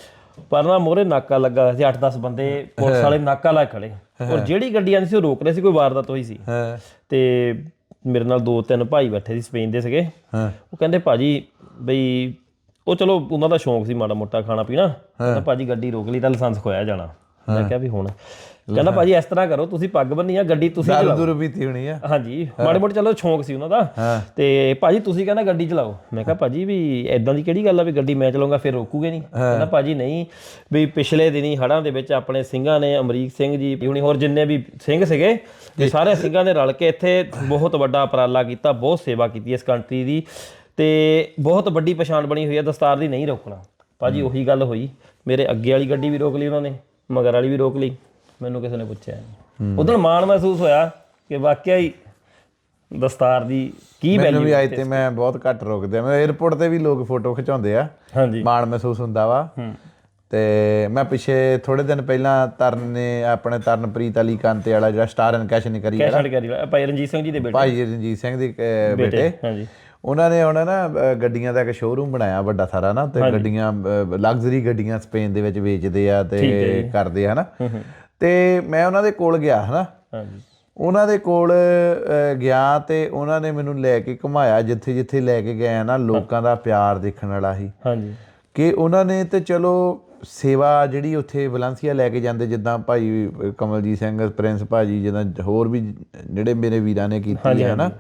ਪਰ ਨਾ ਮੋਰੇ ਨਾਕਾ ਲੱਗਾ ਹੋਇਆ ਸੀ 8-10 ਬੰਦੇ ਪੁਲਿਸ ਵਾਲੇ ਨਾਕਾ ਲਾ ਖੜੇ। ਔਰ ਜਿਹੜੀ ਗੱਡੀ ਆਂਦੀ ਸੀ ਉਹ ਰੋਕ ਰਹੇ ਸੀ ਕੋਈ ਵਾਰਦਾਤ ਹੋਈ ਸੀ। ਹਾਂ। ਤੇ ਮੇਰੇ ਨਾਲ ਦੋ ਤਿੰਨ ਭਾਈ ਬੈਠੇ ਸੀ ਸਪੇਨ ਦੇ ਸੀਗੇ। ਹਾਂ। ਉਹ ਕਹਿੰਦੇ ਭਾਜੀ ਬਈ ਉਹ ਚਲੋ ਉਹਨਾਂ ਦਾ ਸ਼ੌਂਕ ਸੀ ਮਾੜਾ ਮੋਟਾ ਖਾਣਾ ਪੀਣਾ। ਕਹਿੰਦਾ ਭਾਜੀ ਗੱਡੀ ਰੋਕ ਲਈ ਤਾਂ ਲਾਇਸੈਂਸ ਖੋਇਆ ਜਾਣਾ। ਮੈਂ ਕਿਹਾ ਵੀ ਹੁਣ ਕਹਿੰਦਾ ਭਾਜੀ ਇਸ ਤਰ੍ਹਾਂ ਕਰੋ ਤੁਸੀਂ ਪੱਗ ਬੰਨੀ ਆ ਗੱਡੀ ਤੁਸੀਂ ਚਲਾਓ। ਦੁਰ ਵੀ ਹੋਣੀ ਆ। ਹਾਂਜੀ ਮਾੜੇ ਮੋਟੇ ਚਲੋ ਸ਼ੌਂਕ ਸੀ ਉਹਨਾਂ ਦਾ। ਤੇ ਭਾਜੀ ਤੁਸੀਂ ਕਹਿੰਦਾ ਗੱਡੀ ਚਲਾਓ। ਮੈਂ ਕਿਹਾ ਭਾਜੀ ਵੀ ਐਦਾਂ ਦੀ ਕਿਹੜੀ ਗੱਲ ਆ ਵੀ ਗੱਡੀ ਮੈਂ ਚਲਾਉਂਗਾ ਫਿਰ ਰੋਕੂਗੇ ਨਹੀਂ। ਕਹਿੰਦਾ ਭਾਜੀ ਨਹੀਂ ਵੀ ਪਿਛਲੇ ਦਿਨੀ ਹੜਾਂ ਦੇ ਵਿੱਚ ਆਪਣੇ ਸਿੰਘਾਂ ਨੇ ਅਮਰੀਕ ਸਿੰਘ ਜੀ ਹੁਣੀ ਹੋਰ ਜਿੰਨੇ ਵੀ ਸਿੰਘ ਸੀਗੇ ਤੇ ਸਾਰੇ ਸਿੰਘਾਂ ਨੇ ਰਲ ਕੇ ਇੱਥੇ ਬਹੁਤ ਵੱਡਾ ਉਪਰਾਲਾ ਕੀਤਾ ਬਹੁਤ ਸੇਵਾ ਕੀਤੀ ਇਸ ਕੰਟਰੀ ਦੀ। ਤੇ ਬਹੁਤ ਵੱਡੀ ਪਛਾਣ ਬਣੀ ਹੋਈ ਹੈ ਦਸਤਾਰ ਦੀ ਨਹੀਂ ਰੋਕਣਾ। ਭਾਜੀ ਉਹੀ ਗੱਲ ਹੋਈ। ਮੇਰੇ ਅੱਗੇ ਵਾਲੀ ਗੱਡੀ ਵੀ ਰੋਕ ਲਈ ਉਹਨਾਂ ਨੇ ਮਗਰ ਵਾਲੀ ਵੀ ਰੋਕ ਲਈ। ਮੈਨੂੰ ਕਿਸੇ ਨੇ ਪੁੱਛਿਆ ਉਦੋਂ ਮਾਣ ਮਹਿਸੂਸ ਹੋਇਆ ਕਿ ਵਾਕਿਆ ਹੀ ਦਸਤਾਰ ਦੀ ਕੀ ਮੈਨੂੰ ਵੈਲਿਊ ਵੀ ਅੱਜ ਤੇ ਮੈਂ ਬਹੁਤ ਘੱਟ ਰੋਕਦੇ ਮੈਂ 에어ਪੋਰਟ ਤੇ ਵੀ ਲੋਕ ਫੋਟੋ ਖਿਚਾਉਂਦੇ ਆ। ਹਾਂਜੀ। ਮਾਣ ਮਹਿਸੂਸ ਹੁੰਦਾ ਵਾ। ਤੇ ਮੈਂ ਪਿਛੇ ਥੋੜੇ ਦਿਨ ਪਹਿਲਾਂ ਤਰਨ ਨੇ ਆਪਣੇ ਤਰਨਪ੍ਰੀਤ ਅਲੀ ਕਾਂਤੇ ਵਾਲਾ ਜਿਹੜਾ ਸਟਾਰ ਐਂਡ ਕੈਸ਼ ਨਹੀਂ ਕਰੀ ਕੈਸ਼ ਐਡ ਕਰੀ ਭਾਈ ਰਣਜੀਤ ਸਿੰਘ ਜੀ ਦੇ ਬੇਟੇ। ਭਾਈ ਰਣਜੀਤ ਸਿੰਘ ਦੇ ਬੇਟੇ ਹਾਂਜੀ। ਉਹਨਾਂ ਨੇ ਹੁਣ ਨਾ ਗੱਡੀਆਂ ਦਾ ਇੱਕ ਸ਼ੋਰੂਮ ਬਣਾਇਆ ਵੱਡਾ ਸਾਰਾ ਨਾ ਤੇ ਗੱਡੀਆਂ ਲਗਜ਼ਰੀ ਗੱਡੀਆਂ ਸਪੇਨ ਦੇ ਵਿੱਚ ਵੇਚਦੇ ਆ ਤੇ ਕਰਦੇ ਆ ਹਨਾ। ਤੇ ਮੈਂ ਉਹਨਾਂ ਦੇ ਕੋਲ ਗਿਆ ਹਨਾ? ਹਾਂਜੀ। ਉਹਨਾਂ ਦੇ ਕੋਲ ਗਿਆ ਤੇ ਉਹਨਾਂ ਨੇ ਮੈਨੂੰ ਲੈ ਕੇ ਘੁਮਾਇਆ ਜਿੱਥੇ ਜਿੱਥੇ ਲੈ ਕੇ ਗਏ ਨਾ ਲੋਕਾਂ ਦਾ ਪਿਆਰ ਦੇਖਣ ਵਾਲਾ ਸੀ ਹਾਂਜੀ। ਕਿ ਉਹਨਾਂ ਨੇ ਤੇ ਚਲੋ ਸੇਵਾ ਜਿਹੜੀ ਉੱਥੇ ਵਲੰਸੀਆ ਲੈ ਕੇ ਜਾਂਦੇ ਜਿੱਦਾਂ ਭਾਈ ਕਮਲਜੀਤ ਸਿੰਘ ਪ੍ਰਿੰਸ ਭਾਜੀ ਜਿੱਦਾਂ ਹੋਰ ਵੀ ਜਿਹੜੇ ਮੇਰੇ ਵੀਰਾਂ ਨੇ ਕੀਤੀ ਹੈ ਨਾ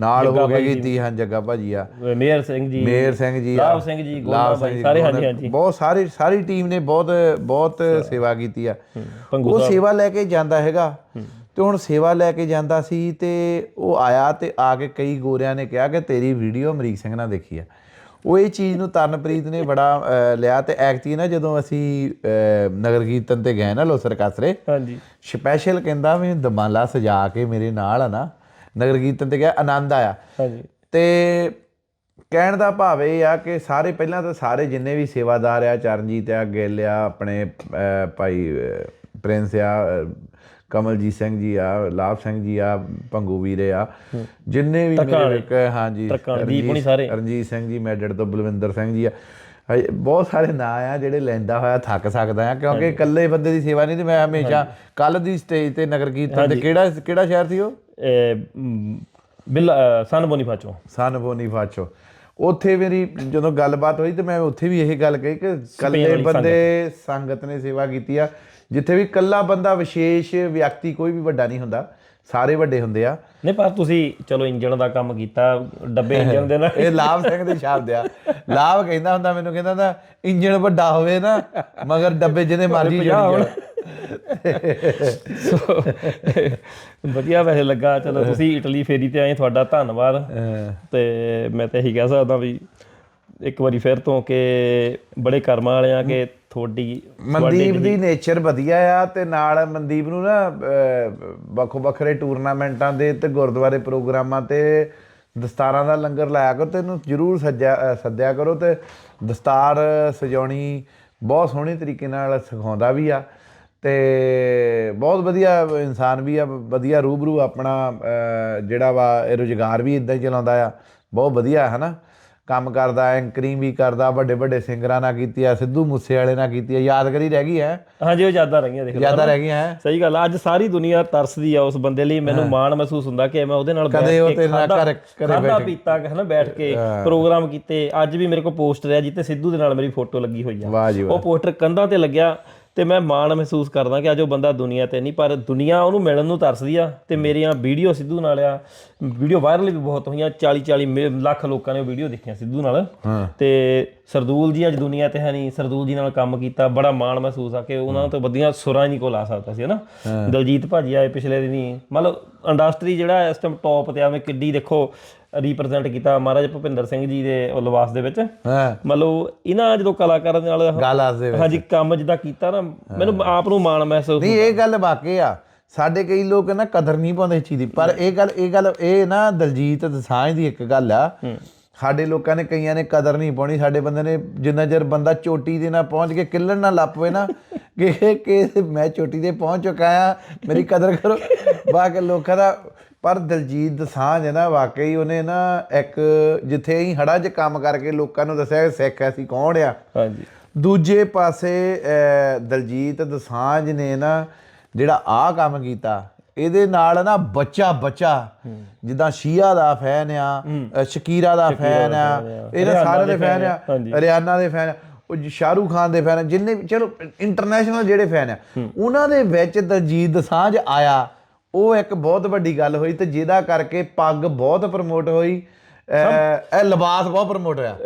ਨਾਲ ਹੋ ਕੇ ਕੀਤੀ ਹਾਂ ਜੱਗਾ ਭਾਜੀ ਆ। ਮੇਹਰ ਸਿੰਘ ਜੀ। ਮੇਰ ਸਿੰਘ ਜੀ ਲਾਭ ਸਿੰਘ ਜੀ, ਗੋਲਾ ਜੀ, ਸਾਰੇ ਹਾਂਜੀ, ਹਾਂਜੀ। ਬਹੁਤ ਸਾਰੇ ਸਾਰੀ ਟੀਮ ਨੇ ਬਹੁਤ ਬਹੁਤ ਸੇਵਾ ਕੀਤੀ ਆ। ਉਹ ਸੇਵਾ ਲੈ ਕੇ ਜਾਂਦਾ ਹੈਗਾ। ਤੇ ਹੁਣ ਸੇਵਾ ਲੈ ਕੇ ਜਾਂਦਾ ਸੀ ਤੇ ਉਹ ਆਇਆ ਤੇ ਆ ਕੇ ਕਈ ਗੋਰਿਆਂ ਨੇ ਕਿਹਾ ਕਿ ਤੇਰੀ ਵੀਡੀਓ ਅਮਰੀਕ ਸਿੰਘ ਨਾਲ ਦੇਖੀ ਆ। ਉਹ ਇਹ ਚੀਜ਼ ਨੂੰ ਤਰਨਪ੍ਰੀਤ ਨੇ ਬੜਾ ਲਿਆ ਤੇ ਐਕਚੁਅਲੀ ਨਾ ਜਦੋਂ ਅਸੀਂ ਨਗਰ ਕੀਰਤਨ ਤੇ ਗਏ ਨਾ ਲੋਸਰ ਕਾਸਰੇ ਹਾਂਜੀ। ਸਪੈਸ਼ਲ ਕਹਿੰਦਾ ਵੀ ਦਮਾਲਾ ਸਜਾ ਕੇ ਮੇਰੇ ਨਾਲ ਆ ਨਾ। ਨਗਰ ਕੀਰਤਨ ਤੇ ਗਿਆ ਆਨੰਦ ਆਇਆ। ਹਾਂਜੀ। ਤੇ ਕਹਿਣ ਦਾ ਭਾਵ ਇਹ ਆ ਕਿ ਸਾਰੇ ਪਹਿਲਾਂ ਤਾਂ ਸਾਰੇ ਜਿੰਨੇ ਵੀ ਸੇਵਾਦਾਰ ਆ ਚਰਨਜੀਤ ਆ ਗਿੱਲ ਆ ਆਪਣੇ ਭਾਈ ਪ੍ਰਿੰਸ ਆ ਕਮਲਜੀਤ ਸਿੰਘ ਜੀ ਆ ਲਾਭ ਸਿੰਘ ਜੀ ਆ ਭੰਗੂ ਵੀਰੇ ਆ ਜਿੰਨੇ ਵੀ ਮੇਰੇ ਇੱਕ ਹਾਂਜੀ ਰਣਜੀਤ- ਹੋਣੀ ਸਾਰੇ। ਰਣਜੀਤ ਸਿੰਘ ਜੀ ਮੈਡੜ ਤੋਂ ਬਲਵਿੰਦਰ ਸਿੰਘ ਜੀ ਆ। ਬਹੁਤ ਸਾਰੇ ਨਾਂ ਆ ਜਿਹੜੇ ਲੈਂਦਾ ਹੋਇਆ ਥੱਕ ਸਕਦਾ ਆ ਕਿਉਂਕਿ ਇਕੱਲੇ ਬੰਦੇ ਦੀ ਸੇਵਾ ਨਹੀਂ ਤੇ ਮੈਂ ਹਮੇਸ਼ਾ ਕੱਲ ਦੀ ਸਟੇਜ ਤੇ ਨਗਰ ਕੀਰਤਨ ਤੇ ਕਿਹੜਾ ਕਿਹੜਾ ਸ਼ਹਿਰ ਸੀ ਉਹ? ਸਨ ਬੋਨੀਫਾਚੋ। ਸਨ ਬੋਨੀਫਾਚੋ। ਉੱਥੇ ਮੇਰੀ ਜਦੋਂ ਗੱਲਬਾਤ ਹੋਈ ਤੇ ਮੈਂ ਉੱਥੇ ਵੀ ਇਹ ਗੱਲ ਕਹੀ ਕਿ ਕੱਲੇ ਬੰਦੇ ਸੰਗਤ ਨੇ ਸੇਵਾ ਕੀਤੀ ਆ। ਜਿੱਥੇ ਵੀ ਕੱਲਾ ਬੰਦਾ ਵਿਸ਼ੇਸ਼ ਵਿਅਕਤੀ ਕੋਈ ਵੀ ਵੱਡਾ ਨਹੀਂ ਹੁੰਦਾ ਸਾਰੇ ਵੱਡੇ ਹੁੰਦੇ ਆ। ਨਹੀਂ ਪਰ ਤੁਸੀਂ ਚਲੋ ਇੰਜਣ ਦਾ ਕੰਮ ਕੀਤਾ ਡੱਬੇ ਇੰਜਣ ਦੇ ਨਾਲ। ਇਹ ਲਾਭ ਸਿੰਘ ਦੇ ਸ਼ਬਦ ਆ। ਲਾਭ ਕਹਿੰਦਾ ਹੁੰਦਾ ਮੈਨੂੰ ਕਹਿੰਦਾ ਹੁੰਦਾ ਇੰਜਣ ਵੱਡਾ ਹੋਵੇ ਨਾ ਮਗਰ ਡੱਬੇ ਜਿਹਨੇ ਮਰਜ਼ੀ ਜਾਣ। ਸੋ, ਵਧੀਆ ਵੈਸੇ ਲੱਗਾ। ਚਲੋ ਤੁਸੀਂ ਇਟਲੀ ਫੇਰੀ ਤੇ ਆਏ ਤੁਹਾਡਾ ਧੰਨਵਾਦ। ਤੇ ਮੈਂ ਤਾਂ ਇਹੀ ਕਹਿ ਸਕਦਾ ਵੀ ਇੱਕ ਵਾਰੀ ਫਿਰ ਤੋਂ ਕਿ ਬੜੇ ਕਰਮਾਂ ਵਾਲੇ ਆ ਕਿ ਤੁਹਾਡੀ ਮਨਦੀਪ ਦੀ ਨੇਚਰ ਵਧੀਆ ਆ ਤੇ ਨਾਲ ਮਨਦੀਪ ਨੂੰ ਨਾ ਵੱਖੋ ਵੱਖਰੇ ਟੂਰਨਾਮੈਂਟਾਂ ਦੇ ਤੇ ਗੁਰਦੁਆਰੇ ਪ੍ਰੋਗਰਾਮਾਂ ਤੇ ਦਸਤਾਰਾਂ ਦਾ ਲੰਗਰ ਲਾਇਆ ਕਰੋ ਤੇ ਇਹਨੂੰ ਜਰੂਰ ਸੱਜਿਆ ਸੱਦਿਆ ਕਰੋ ਤੇ ਦਸਤਾਰ ਸਜਾਉਣੀ ਬਹੁਤ ਸੋਹਣੇ ਤਰੀਕੇ ਨਾਲ ਸਿਖਾਉਂਦਾ ਵੀ ਆ। ਤੇ ਬਹੁਤ ਵਧੀਆ ਇਨਸਾਨ ਵੀ ਆ ਵਧੀਆ ਰੂਬਰੂ ਆਪਣਾ ਜਿਹੜਾ ਵਾ ਰੁਜ਼ਗਾਰ ਵੀ ਇਦਾਂ ਹੀ ਚਲਾਉਂਦਾ ਆ। ਬਹੁਤ ਵਧੀਆ ਹੈ ਨਾ ਕੰਮ ਕਰਦਾ ਐਂਕਰਿੰਗ ਵੀ ਕਰਦਾ ਵੱਡੇ ਵੱਡੇ ਸਿੰਗਰਾਂ ਨਾਲ ਕੀਤੀ ਆ ਸਿੱਧੂ ਮੂਸੇ ਵਾਲੇ ਨਾਲ ਕੀਤੀ ਆ ਯਾਦਗਰੀ ਰਹਿ ਗਈ ਹੈ? ਹਾਂਜੀ ਉਹ ਯਾਦਾਂ ਰਹੀਆਂ ਦੇਖ। ਲਓ ਯਾਦਾਂ ਰਹਿ ਗਈਆਂ ਹੈ? ਸਹੀ ਗੱਲ ਆ, ਅੱਜ ਸਾਰੀ ਦੁਨੀਆ ਤਰਸਦੀ ਆ ਉਸ ਬੰਦੇ ਲਈ ਮੈਨੂੰ ਮਾਣ ਮਹਿਸੂਸ ਹੁੰਦਾ ਕਿ ਮੈਂ ਉਹਦੇ ਨਾਲ ਬੈਠ ਕਦੇ ਉਹ ਕੇ ਤੇਰੇ ਨਾਲ ਘਰ- ਘਰੇ ਖਾਧਾ ਪੀਤਾ ਹੈ ਬੈਠ ਕੇ ਪ੍ਰੋਗਰਾਮ ਕੀਤੇ ਅੱਜ ਵੀ ਮੇਰੇ ਕੋਲ ਪੋਸਟਰ ਹੈ ਜਿੱਤੇ ਸਿੱਧੂ ਦੇ ਨਾਲ ਮੇਰੀ ਫੋਟੋ ਲੱਗੀ ਹੋਈ ਆ। ਉਹ ਪੋਸਟਰ ਕੰਧਾਂ ਤੇ ਲੱਗਿਆ ਤੇ ਮੈਂ ਮਾਣ ਮਹਿਸੂਸ ਕਰਦਾ ਕਿ ਅੱਜ ਉਹ ਬੰਦਾ ਦੁਨੀਆ ਤੇ ਨਹੀਂ ਪਰ ਦੁਨੀਆ ਉਹਨੂੰ ਮਿਲਣ ਨੂੰ ਤਰਸਦੀ ਆ ਤੇ ਮੇਰੀਆਂ ਵੀਡੀਓ ਸਿੱਧੂ ਨਾਲ ਆ ਵੀਡੀਓ ਵਾਇਰਲ ਵੀ ਬਹੁਤ ਹੋਈਆਂ 40 40 ਮਿ- ਲੱਖ ਲੋਕਾਂ ਨੇ ਉਹ ਵੀਡੀਓ ਦੇਖੀਆਂ ਸਿੱਧੂ ਨਾਲ। ਤੇ ਸਰਦੂਲ ਜੀ ਅੱਜ ਦੁਨੀਆ ਤੇ ਹੈ ਨਹੀਂ ਸਰਦੂਲ ਜੀ ਨਾਲ ਕੰਮ ਕੀਤਾ ਬੜਾ ਮਾਣ ਮਹਿਸੂਸ ਆ ਕਿ ਉਹਨਾਂ ਤੋਂ ਵਧੀਆ ਸੁਰਾਂ ਨਹੀਂ ਕੋਲ ਆ ਸਕਦਾ ਸੀ ਹਨਾ? ਦਲਜੀਤ ਭਾਜੀ ਆਏ ਪਿਛਲੇ ਦਿਨੀ ਮਤਲਬ ਇੰਡਸਟਰੀ ਜਿਹੜਾ ਇਸ ਟਾਈਮ ਟੌਪ ਤੇ ਆਵੇਂ ਕਿੱਡੀ ਦੇਖੋ ਰਿਪਰੈਜ਼ੈਂਟ ਕੀਤਾ ਮਹਾਰਾਜ ਭੁਪਿੰਦਰ ਸਿੰਘ ਜੀ ਦੇ ਉਹ ਲਿਬਾਸ ਦੇ ਵਿੱਚ। ਮਤਲਬ ਇਹਨਾਂ ਜਦੋਂ ਕਲਾਕਾਰਾਂ ਦੇ ਨਾਲ ਗੱਲ ਆਸਦੇ ਵਿੱਚ। ਹਾਂਜੀ ਕੰਮ ਜਿੱਦਾਂ ਕੀਤਾ ਨਾ ਮੈਨੂੰ ਆਪ ਨੂੰ ਮਾਣ ਮਹਿਸੂਸ ਨਹੀਂ ਇਹ ਗੱਲ ਵਾਕਈ ਆ ਸਾਡੇ ਕਈ ਲੋਕ ਨਾ ਕਦਰ ਨਹੀਂ ਪਾਉਂਦੇ ਇਸ ਚੀਜ਼ ਦੀ ਪਰ ਇਹ ਗੱਲ ਇਹ ਗੱਲ ਇਹ ਨਾ ਦਲਜੀਤ ਦਸਾਂਝ ਦੀ ਇੱਕ ਗੱਲ ਆ। ਸਾਡੇ ਲੋਕਾਂ ਨੇ ਕਈਆਂ ਨੇ ਕਦਰ ਨਹੀਂ ਪਾਉਣੀ ਸਾਡੇ ਬੰਦੇ ਨੇ ਜਿੰਨਾ ਚਿਰ ਬੰਦਾ ਚੋਟੀ ਦੇ ਨਾਲ ਪਹੁੰਚ ਕੇ ਕਿੱਲਣ ਨਾ ਲੱਪਵੇ ਨਾ ਕਿ ਕਿ ਮੈਂ ਚੋਟੀ ਤੇ ਪਹੁੰਚ ਚੁੱਕਾ ਆ ਮੇਰੀ ਕਦਰ ਕਰੋ। ਬਾਕੀ ਲੋਕਾਂ ਦਾ ਪਰ ਦਲਜੀਤ ਦਸਾਂਝ ਹੈ ਨਾ ਵਾਕਈ ਉਹਨੇ ਨਾ ਇੱਕ ਜਿੱਥੇ ਅਸੀਂ ਹੜਾ 'ਚ ਕੰਮ ਕਰਕੇ ਲੋਕਾਂ ਨੂੰ ਦੱਸਿਆ ਕਿ ਸਿੱਖ ਅਸੀਂ ਕੌਣ ਆ। ਹਾਂਜੀ। ਦੂਜੇ ਪਾਸੇ ਦਲਜੀਤ ਦਸਾਂਝ ਨੇ ਨਾ ਜਿਹੜਾ ਆਹ ਕੰਮ ਕੀਤਾ ਇਹਦੇ ਨਾਲ ਨਾ ਬੱਚਾ ਬੱਚਾ ਜਿੱਦਾਂ ਸ਼ੀਆ ਦਾ ਫੈਨ ਆ ਸ਼ਕੀਰਾ ਦਾ ਫੈਨ ਆ ਇਹਨਾਂ ਸਾਰੇ ਦੇ ਫੈਨ ਆ ਹਰਿਆਣਾ ਦੇ ਫੈਨ ਆ ਉਹ ਸ਼ਾਹਰੂਖ ਖਾਨ ਦੇ ਫੈਨ ਆ ਜਿੰਨੇ ਚਲੋ ਇੰਟਰਨੈਸ਼ਨਲ ਜਿਹੜੇ ਫੈਨ ਆ ਉਹਨਾਂ ਦੇ ਵਿੱਚ ਦਲਜੀਤ ਦਸਾਂਝ ਆਇਆ ਉਹ ਇੱਕ ਬਹੁਤ ਵੱਡੀ ਗੱਲ ਹੋਈ ਤੇ ਜਿਹਦਾ ਕਰਕੇ ਪੱਗ ਬਹੁਤ ਪ੍ਰਮੋਟ ਹੋਈ ਇਹ ਲਿਬਾਸ ਬਹੁਤ ਪ੍ਰਮੋਟ ਹੋਇਆ।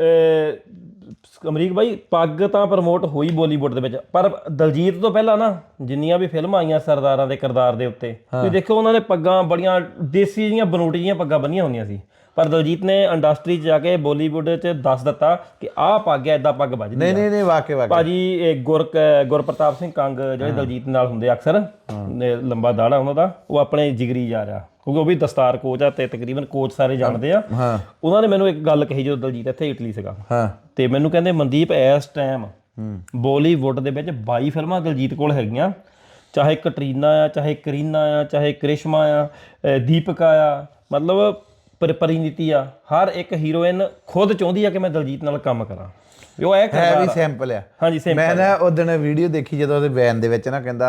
ਅਮਰੀਕ ਭਾਈ ਪੱਗ ਤਾਂ ਪ੍ਰਮੋਟ ਹੋਈ ਬਾਲੀਵੁੱਡ ਦੇ ਵਿੱਚ ਪਰ ਦਲਜੀਤ ਤੋਂ ਪਹਿਲਾਂ ਨਾ ਜਿੰਨੀਆਂ ਵੀ ਫਿਲਮਾਂ ਆਈਆਂ ਸਰਦਾਰਾਂ ਦੇ ਕਿਰਦਾਰ ਦੇ ਉੱਤੇ ਤੁਸੀਂ ਦੇਖੋ ਉਹਨਾਂ ਨੇ ਪੱਗਾਂ ਬੜੀਆਂ ਦੇਸੀ ਜੀਆਂ ਬਨੂਟੀ ਜੀਆਂ ਪੱਗਾਂ ਬੰਨੀਆਂ ਹੁੰਦੀਆਂ ਸੀ। ਪਰ ਦਲਜੀਤ ਨੇ ਇੰਡਸਟਰੀ 'ਚ ਜਾ ਕੇ ਬਾਲੀਵੁੱਡ 'ਚ ਦੱਸ ਦਿੱਤਾ ਕਿ ਆਹ ਪੱਗ ਹੈ ਇਦਾਂ ਪੱਗ ਵੱਜਦੀ ਨਹੀਂ ਨਹੀਂ ਨਹੀਂ ਵਾਕੇ ਵਾਕੇ ਭਾਜੀ ਇਹ ਗੁਰ ਗੁਰਪ੍ਰਤਾਪ ਸਿੰਘ ਕੰਗ ਜਿਹੜੇ ਦਲਜੀਤ ਨਾਲ ਹੁੰਦੇ ਅਕਸਰ ਲੰਬਾ ਦਾੜਾ ਉਹਨਾਂ ਦਾ ਉਹ ਆਪਣੇ ਜਿਗਰੀ ਜਾ ਰਿਹਾ। ਕਿਉਂਕਿ ਉਹ ਵੀ ਦਸਤਾਰ ਕੋਚ ਆ ਤੇ ਤਕਰੀਬਨ ਕੋਚ ਸਾਰੇ ਜਾਣਦੇ ਆ। ਹਾਂ। ਉਹਨਾਂ ਨੇ ਮੈਨੂੰ ਇੱਕ ਗੱਲ ਕਹੀ ਜਦੋਂ ਦਲਜੀਤ ਇੱਥੇ ਇਟਲੀ ਸੀਗਾ। ਹਾਂ। ਤੇ ਮੈਨੂੰ ਕਹਿੰਦੇ ਮਨਦੀਪ ਇਸ ਟਾਈਮ ਬਾਲੀਵੁੱਡ ਦੇ ਵਿੱਚ 22 ਫਿਲਮਾਂ ਦਲਜੀਤ ਕੋਲ ਹੈਗੀਆਂ। ਚਾਹੇ ਕਟਰੀਨਾ ਆ ਚਾਹੇ ਕਰੀਨਾ ਆ ਚਾਹੇ ਕ੍ਰਿਸ਼ਮਾ ਆ ਦੀਪਿਕਾ ਆ। ਮਤਲਬ ਪਰ ਪਰਿਨੀਤੀ ਆ। ਹਰ ਇੱਕ ਹੀਰੋਇਨ ਖੁਦ ਚਾਹੁੰਦੀ ਆ ਕਿ ਮੈਂ ਦਲਜੀਤ ਨਾਲ ਕੰਮ ਕਰਾਂ। ਵੀ ਉਹ ਇਹ ਹੈ ਕਰਦਾ ਵੀ ਸਿੰਪਲ ਆ। ਹਾਂਜੀ ਸੇਮ ਮੈਂ ਨਾ ਉਦੋਂ ਵੀਡੀਓ ਦੇਖੀ ਜਦੋਂ ਉਹਦੇ ਬੈਨ ਦੇ ਵਿੱਚ ਨਾ ਕਹਿੰਦਾ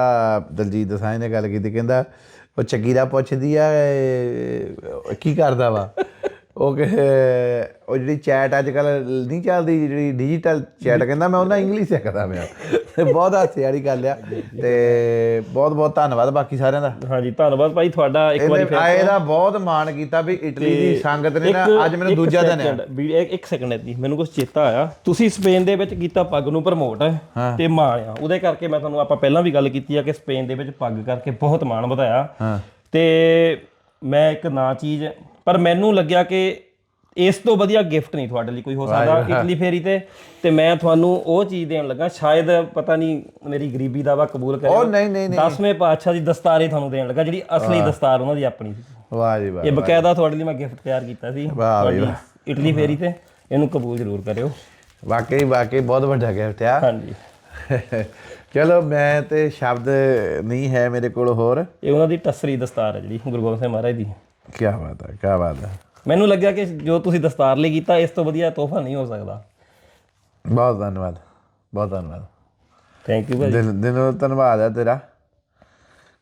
ਦਲਜੀਤ ਦਸਾਂਝ ਨੇ ਗੱਲ ਕੀਤੀ ਕਹਿੰਦਾ ਉਹ ਚੱਕੀ ਦਾ ਪੁੱਛਦੀ ਆ ਇਹ, ਕੀ ਕਰਦਾ ਵਾ? ਉਹ ਕਿ ਉਹ ਜਿਹੜੀ ਚੈਟ ਅੱਜ ਕੱਲ ਨਹੀਂ ਚੱਲਦੀ ਜਿਹੜੀ ਡਿਜੀਟਲ ਚੈਟ ਕਹਿੰਦਾ ਮੈਂ ਉਹਨਾਂ ਇੰਗਲਿਸ਼ ਸਿੱਖਦਾ ਤੇ ਬਹੁਤ ਹਾਸੇ ਵਾਲੀ ਗੱਲ ਆ। ਤੇ ਬਹੁਤ ਬਹੁਤ ਧੰਨਵਾਦ ਬਾਕੀ ਸਾਰਿਆਂ ਦਾ। ਹਾਂਜੀ ਧੰਨਵਾਦ ਭਾਈ ਤੁਹਾਡਾ ਇੱਕ ਵਾਰੀ ਫਿਰ ਆਏ ਦਾ ਬਹੁਤ ਮਾਣ ਕੀਤਾ ਵੀ ਇਟਲੀ ਦੀ ਸੰਗਤ ਨੇ ਨਾ ਅੱਜ ਮੈਨੂੰ ਦੂਜਾ ਦਿਨ ਆ। ਵੀ ਇੱਕ ਸੈਕਿੰਡ ਦੀ ਮੈਨੂੰ ਕੁਝ ਚੇਤਾ ਆਇਆ। ਤੁਸੀਂ ਸਪੇਨ ਦੇ ਵਿੱਚ ਕੀਤਾ ਪੱਗ ਨੂੰ ਪ੍ਰਮੋਟ ਤੇ ਮਾਣ ਆ। ਉਹਦੇ ਕਰਕੇ ਮੈਂ ਤੁਹਾਨੂੰ ਆਪਾਂ ਪਹਿਲਾਂ ਵੀ ਗੱਲ ਕੀਤੀ ਆ ਕਿ ਸਪੇਨ ਦੇ ਵਿੱਚ ਪੱਗ ਕਰਕੇ ਬਹੁਤ ਮਾਣ ਵਧਾਇਆ। ਹਾਂ। ਤੇ ਮੈਂ ਇੱਕ ਨਾ ਚੀਜ਼ ਪਰ ਮੈਨੂੰ ਲੱਗਿਆ ਕਿ ਇਸ ਤੋਂ ਵਧੀਆ ਗਿਫਟ ਨਹੀਂ ਤੁਹਾਡੇ ਲਈ ਕੋਈ ਹੋ ਸਕਦਾ ਇਟਲੀ ਫੇਰੀ ਤੇ। ਤੇ ਮੈਂ ਤੁਹਾਨੂੰ ਉਹ ਚੀਜ਼ ਦੇਣ ਲੱਗਾ ਸ਼ਾਇਦ ਪਤਾ ਨਹੀਂ ਮੇਰੀ ਗਰੀਬੀ ਦਾ ਵਾ ਕਬੂਲ ਕਰੇ ਉਹ ਨਹੀਂ ਨਹੀਂ ਨਹੀਂ। ਦਸਵੇਂ ਪਾਤਸ਼ਾਹ ਦੀ ਦਸਤਾਰੇ ਤੁਹਾਨੂੰ ਦੇਣ ਲੱਗਾ ਜਿਹੜੀ ਅਸਲੀ ਦਸਤਾਰ ਉਹਨਾਂ ਦੀ ਆਪਣੀ ਸੀ। ਵਾਹ ਜੀ ਵਾਹ ਇਹ ਬਕਾਇਦਾ ਤੁਹਾਡੇ ਲਈ ਮੈਂ ਗਿਫਟ ਤਿਆਰ ਕੀਤਾ ਸੀ ਵਾਹ ਤੁਹਾਡੀ ਇਟਲੀ ਫੇਰੀ ਤੇ। ਇਹਨੂੰ ਕਬੂਲ ਜ਼ਰੂਰ ਕਰਿਓ। ਵਾਕਈ ਵਾਕਈ ਬਹੁਤ ਵੱਡਾ ਗਿਫਟ ਆ। ਹਾਂਜੀ। ਚਲੋ ਮੈਂ ਤੇ ਸ਼ਬਦ ਨਹੀਂ ਹੈ ਮੇਰੇ ਕੋਲ ਹੋਰ। ਇਹ ਉਹਨਾਂ ਦੀ ਟਸਰੀ ਦਸਤਾਰ ਹੈ ਜਿਹੜੀ ਗੁਰੂ ਗੋਬਿੰਦ ਸਿੰਘ ਮਹਾਰਾਜ ਦੀ। ਕੀ ਬਾਤ ਹੈ ਕੀ ਬਾਤ ਹੈ। ਮੈਨੂੰ ਲੱਗਿਆ ਕਿ ਜੋ ਤੁਸੀਂ ਦਸਤਾਰ ਲਈ ਕੀਤਾ ਇਸ ਤੋਂ ਵਧੀਆ ਤੋਹਫਾ ਨਹੀਂ ਹੋ ਸਕਦਾ। ਬਹੁਤ ਧੰਨਵਾਦ ਬਹੁਤ ਧੰਨਵਾਦ। ਥੈਂਕ ਯੂ ਭਾਜੀ। ਦਿਨ ਦਿਨੋਂ ਧੰਨਵਾਦ ਹੈ ਤੇਰਾ।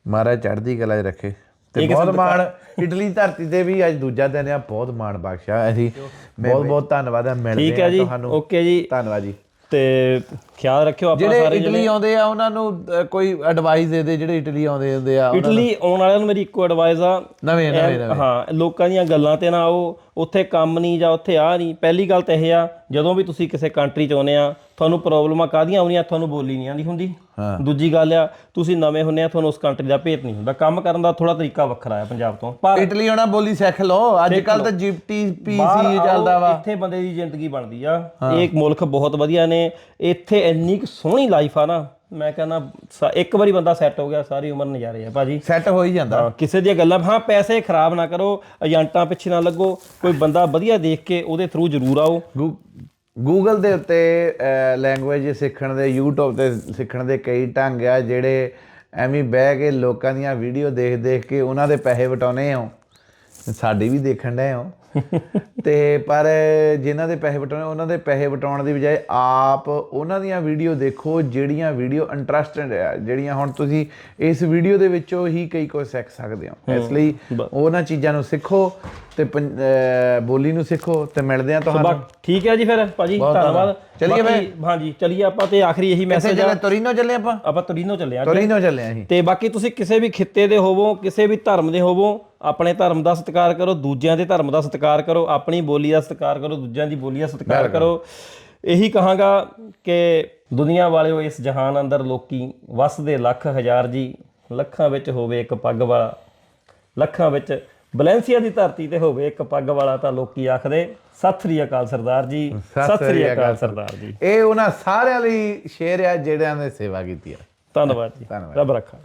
ਮਹਾਰਾਜ ਚੜ੍ਹਦੀ ਕਲਾ 'ਚ ਰੱਖੇ। ਤੇ ਬਹੁਤ ਮਾਣ ਇਟਲੀ ਧਰਤੀ ਤੇ ਵੀ ਅੱਜ ਦੂਜਾ ਦਿਨ ਆ। ਬਹੁਤ ਮਾਣ ਬਖਸ਼ਿਆ। ਅਸੀਂ ਬਹੁਤ ਬਹੁਤ ਧੰਨਵਾਦ ਹੈ। ਮਿਲਦੇ ਠੀਕ ਹੈ ਆ ਜੀ। ਤੁਹਾਨੂੰ। ਓਕੇ ਜੀ। ਧੰਨਵਾਦ ਜੀ। ਤੇ ਖਿਆਲ ਰੱਖਿਓ ਜਿਹੜੇ ਸਾਰੇ ਇਟਲੀ ਆਉਂਦੇ ਆ ਉਹਨਾਂ ਨੂੰ ਅ, ਕੋਈ ਐਡਵਾਈਸ ਦੇ ਦੇ ਜਿਹੜੇ ਇਟਲੀ ਆਉਂਦੇ ਹੁੰਦੇ ਆ ਇਟਲੀ ਆਉਣ ਵਾਲਿਆਂ ਨੂੰ ਮੇਰੀ ਇੱਕੋ ਐਡਵਾਈਸ ਆ ਨਵੇਂ ਨਵੇਂ ਨਵੇਂ। ਹਾਂ ਲੋਕਾਂ ਦੀਆਂ ਗੱਲਾਂ ਤੇ ਨਾ ਆਓ ਉੱਥੇ ਕੰਮ ਨਹੀਂ ਜਾਂ ਉੱਥੇ ਆ ਨਹੀਂ ਪਹਿਲੀ ਗੱਲ ਤਾਂ ਇਹ ਆ ਜਦੋਂ ਵੀ ਤੁਸੀਂ ਕਿਸੇ ਕੰਟਰੀ ਚ ਆਉਨੇ ਆ ਤੁਹਾਨੂੰ ਪ੍ਰੋਬਲਮਾਂ ਕਾਹਦੀਆਂ ਆਉਣੀਆਂ? ਤੁਹਾਨੂੰ ਬੋਲੀ ਨਹੀਂ ਆਉਂਦੀ ਹੁੰਦੀ। ਦੂਜੀ ਗੱਲ ਆ ਤੁਸੀਂ ਨਵੇਂ ਹੁੰਨੇ ਆ ਤੁਹਾਨੂੰ ਉਸ ਕੰਟਰੀ ਦਾ ਭੇਤ ਨਹੀਂ ਹੁੰਦਾ। ਕੰਮ ਕਰਨ ਦਾ ਥੋੜਾ ਤਰੀਕਾ ਵੱਖਰਾ ਆ ਪੰਜਾਬ ਤੋਂ। ਪਰ ਇਟਲੀ ਆਉਣਾ ਬੋਲੀ ਸਿੱਖ ਲਓ। ਅੱਜ ਕੱਲ ਤਾਂ ਜਿਪਟੀ ਬਾਹਰ ਪੀਸੀ ਆਓ, ਚੱਲਦਾ ਵਾ। ਇੱਥੇ ਬੰਦੇ ਦੀ ਜ਼ਿੰਦਗੀ ਬਣਦੀ ਆ। ਇਹ ਮੁਲਕ ਬਹੁਤ ਵਧੀਆ ਨੇ। ਇੱਥੇ ਇੰਨੀ ਕੁ ਸੋਹਣੀ ਲਾਈਫ ਆ ਨਾ ਮੈਂ ਕਹਿੰਦਾ ਇੱਕ ਵਾਰੀ ਬੰਦਾ ਸੈੱਟ ਹੋ ਗਿਆ ਸਾਰੀ ਉਮਰ ਨਜ਼ਾਰੇ ਆ ਭਾਜੀ। ਸੈੱਟ ਹੋ ਹੀ ਜਾਂਦਾ। ਹਾਂ, ਕਿਸੇ ਦੀਆਂ ਗੱਲਾਂ ਹਾਂ ਪੈਸੇ ਖਰਾਬ ਨਾ ਕਰੋ ਏਜੰਟਾਂ ਪਿੱਛੇ ਨਾ ਲੱਗੋ ਕੋਈ ਬੰਦਾ ਵਧੀਆ ਦੇਖ ਕੇ ਉਹਦੇ ਥਰੂ ਜ਼ਰੂਰ ਆਓ। ਗੂਗਲ ਦੇ ਉੱਤੇ ਲੈਂਗੁਏਜ ਸਿੱਖਣ ਦੇ YouTube ਤੇ ਸਿੱਖਣ ਦੇ ਕਈ ਢੰਗ ਆ ਜਿਹੜੇ ਐਵੇਂ ਬਹਿ ਕੇ ਲੋਕਾਂ ਦੀਆਂ ਵੀਡੀਓ ਦੇਖ ਦੇਖ ਕੇ ਉਹਨਾਂ ਦੇ ਪੈਸੇ ਵਟਾਉਨੇ ਹੋ। ਸਾਡੀ ਵੀ ਦੇਖਣ ਡਏ ਹੋ। ਤੇ ਪਰ ਜਿਨ੍ਹਾਂ ਦੇ ਪੈਸੇ ਵਟਾਉਣੇ ਉਹਨਾਂ ਦੇ ਪੈਸੇ ਵਟਾਉਣ ਦੀ ਬਜਾਏ ਆਪ ਉਹਨਾਂ ਦੀਆਂ ਵੀਡੀਓ ਦੇਖੋ ਜਿਹੜੀਆਂ ਵੀਡੀਓ ਇੰਟਰਸਟਿੰਗ ਆ ਜਿਹੜੀਆਂ ਹੁਣ ਤੁਸੀਂ ਇਸ ਵੀਡੀਓ ਦੇ ਵਿੱਚੋਂ ਹੀ ਕਈ ਕੁਝ ਸਿੱਖ ਸਕਦੇ ਹੋ। ਇਸ ਲਈ ਉਹਨਾਂ ਚੀਜ਼ਾਂ ਨੂੰ ਸਿੱਖੋ ਤੇ ਬੋਲੀ ਨੂੰ ਸਿੱਖੋ ਤੇ ਮਿਲਦੇ ਆ ਤੁਹਾਨੂੰ। ਠੀਕ ਹੈ ਜੀ ਫਿਰ ਭਾਜੀ ਧੰਨਵਾਦ। ਚਲਿਏ ਬਾਕੀ- ਹਾਂਜੀ ਚਲਿਏ ਆਪਾਂ ਤੇ ਆਖਰੀ ਇਹੀ ਮੈਸੇਜ ਚੱਲੇ ਤੋਰੀਨੋ ਚੱਲੇ ਆਪਾਂ? ਆਪਾਂ ਤੋਰੀਨੋ ਚੱਲੇ ਆ ਤੋਰੀਨੋ ਚੱਲੇ ਆ ਤੇ ਬਾਕੀ ਤੁਸੀਂ ਕਿਸੇ ਵੀ ਖਿੱਤੇ ਦੇ ਹੋਵੋ ਕਿਸੇ ਵੀ ਧਰਮ ਦੇ ਹੋਵੋ ਆਪਣੇ ਧਰਮ ਦਾ ਸਤਿਕਾਰ ਕਰੋ ਦੂਜਿਆਂ ਦੇ ਧਰਮ ਦਾ ਸਤਿਕਾਰ ਕਰੋ ਆਪਣੀ ਬੋਲੀ ਦਾ ਸਤਿਕਾਰ ਕਰੋ ਦੂਜਿਆਂ ਦੀ ਬੋਲੀ ਦਾ ਸਤਿਕਾਰ ਕਰੋ। ਇਹੀ ਕਹਾਂਗਾ ਕਿ ਦੁਨੀਆ ਵਾਲਿਓ ਇਸ ਜਹਾਨ ਅੰਦਰ ਲੋਕੀ ਵਸਦੇ ਲੱਖ ਹਜ਼ਾਰ ਜੀ ਲੱਖਾਂ ਵਿੱਚ ਹੋਵੇ ਇੱਕ ਪੱਗ ਵਾਲਾ ਲੱਖਾਂ ਵਿੱਚ ਬਲੈਂਸੀਆ ਦੀ ਧਰਤੀ ਤੇ ਹੋਵੇ ਇੱਕ ਪੱਗ ਵਾਲਾ ਤਾਂ ਲੋਕੀ ਆਖਦੇ ਸਤਿ ਸ੍ਰੀ ਅਕਾਲ ਸਰਦਾਰ ਜੀ ਸਤਿ ਸ੍ਰੀ ਅਕਾਲ ਸਰਦਾਰ ਜੀ। ਇਹ ਉਹਨਾਂ ਸਾਰਿਆਂ ਲਈ ਸ਼ੇਰ ਆ ਜਿਹੜਿਆਂ ਨੇ ਸੇਵਾ ਕੀਤੀ ਆ। ਧੰਨਵਾਦ ਜੀ। ਰੱਬ ਰੱਖਾ।